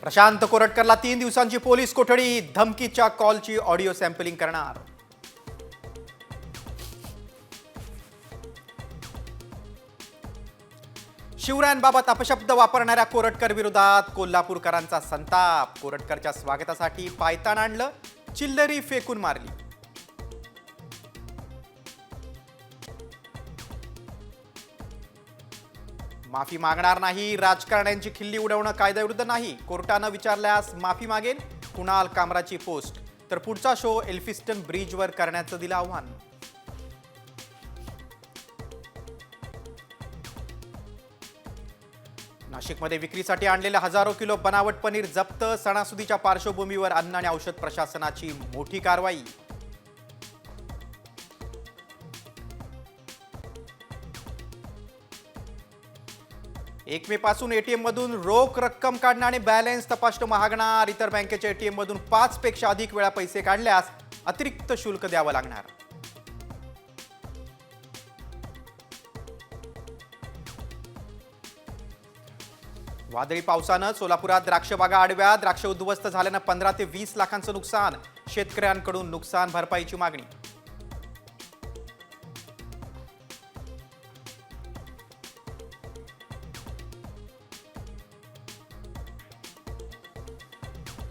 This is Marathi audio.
प्रशांत कोरटकरला तीन दिवसांची पोलीस कोठडी धमकीच्या कॉलची ऑडिओ सॅम्पलिंग करणार. शिवरायांबाबत अपशब्द वापरणाऱ्या कोरटकर विरोधात कोल्हापूरकरांचा संताप. कोरटकरच्या स्वागतासाठी पायताण आणलं चिल्लरी फेकून मारली. माफी मागणार नाही. राजकारण्यांची खिल्ली उडवणं कायद्याविरुद्ध नाही. कोर्टानं विचारल्यास माफी मागेन. कुणाल कामराची पोस्ट. तर पुढचा शो एल्फिस्टन ब्रिजवर करण्याचं दिलं आव्हान. नाशिकमध्ये विक्रीसाठी आणलेलं हजारो किलो बनावट पनीर जप्त. सणासुदीच्या पार्श्वभूमीवर अन्न आणि औषध प्रशासनाची मोठी कारवाई. एक मे पासून एटीएम मधून रोख रक्कम काढणं आणि बॅलन्स तपासणं महागणार. इतर बँकेच्या एटीएम मधून पाच पेक्षा अधिक वेळा पैसे काढल्यास अतिरिक्त शुल्क द्यावं लागणार. वादळी पावसानं सोलापुरात द्राक्ष बागा आडव्या. द्राक्ष उद्ध्वस्त झाल्यानं पंधरा ते वीस लाखांचं नुकसान. शेतकऱ्यांकडून नुकसान भरपाईची मागणी.